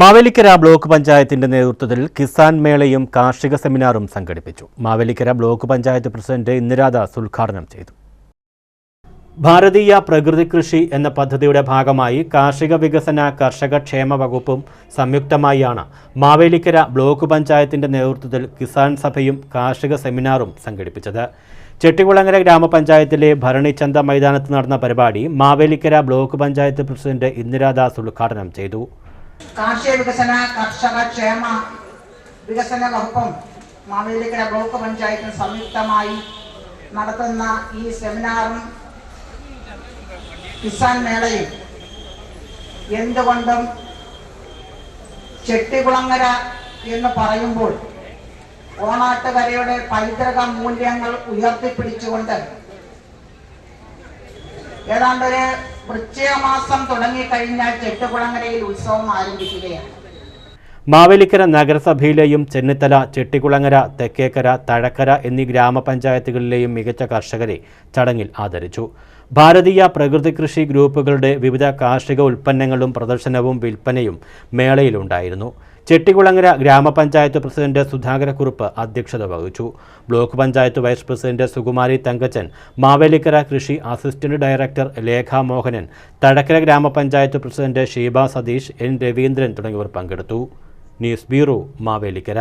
Mavelikkara block പഞ്ചായത്തിന്റെ നേതൃത്വത്തിൽ കിസാൻ മേളയും കാർഷിക സെമിനാറും സംഘടിപ്പിച്ചു. മാവേലിക്കര ബ്ലോക്ക് പഞ്ചായത്ത് പ്രസിഡന്റ് ഇന്ദിരാദാസ് ഉദ്ഘാടനം ചെയ്തു. ഭാരതീയ പ്രകൃതി കൃഷി എന്ന പദ്ധതിയുടെ ഭാഗമായി കാർഷിക വികസന കർഷക ക്ഷേമ വകുപ്പും സംയുക്തമായാണ് മാവേലിക്കര ബ്ലോക്ക് പഞ്ചായത്തിന്റെ നേതൃത്വത്തിൽ കിസാൻ സഭയും കാർഷിക സെമിനാറും സംഘടിപ്പിച്ചത്. ചെട്ടികുളങ്ങര ഗ്രാമപഞ്ചായത്തിലെ ഭരണിച്ചന്ത മൈതാനത്ത് നടന്ന പരിപാടി മാവേലിക്കര ബ്ലോക്ക് പഞ്ചായത്ത് പ്രസിഡന്റ് ഇന്ദിരാദാസ് ഉദ്ഘാടനം ചെയ്തു. കാർഷിക വികസന കർഷക ക്ഷേമ വികസന വകുപ്പും മാവേലിക്കര ബ്ലോക്ക് പഞ്ചായത്തും സംയുക്തമായി നടത്തുന്ന ഈ സെമിനാറും കിസാൻ മേളയും എന്തുകൊണ്ടും ചെട്ടികുളങ്ങര എന്ന് പറയുമ്പോൾ ഓണാട്ടുകരയുടെ പൈതൃക മൂല്യങ്ങൾ ഉയർത്തിപ്പിടിച്ചുകൊണ്ട് ഏതാണ്ട് ഒരു വൃശ്ചികമാസം തുടങ്ങിക്കഴിഞ്ഞാൽ ചെട്ടുകുളങ്ങരയിൽ ഉത്സവം ആരംഭിക്കുകയാണ്. മാവേലിക്കര നഗരസഭയിലെയും ചെന്നിത്തല ചെട്ടിക്കുളങ്ങര തെക്കേക്കര തഴക്കര എന്നീ ഗ്രാമപഞ്ചായത്തുകളിലെയും മികച്ച കർഷകരെ ചടങ്ങിൽ ആദരിച്ചു. ഭാരതീയ പ്രകൃതി കൃഷി ഗ്രൂപ്പുകളുടെ വിവിധ കാർഷിക ഉൽപ്പന്നങ്ങളും പ്രദർശനവും വിൽപ്പനയും മേളയിലുണ്ടായിരുന്നു. ചെട്ടികുളങ്ങര ഗ്രാമപഞ്ചായത്ത് പ്രസിഡന്റ് സുധാകരക്കുറുപ്പ് അധ്യക്ഷത വഹിച്ചു. Block panchayat vice president Sukumari Thankachan Mavelikkara കൃഷി assistant director Lekha Mohanan Thadakkara grama panchayat president Sheeba Satheesh N Raveendran തുടങ്ങിയവർ പങ്കെടുത്തു. News bureau Mavelikkara.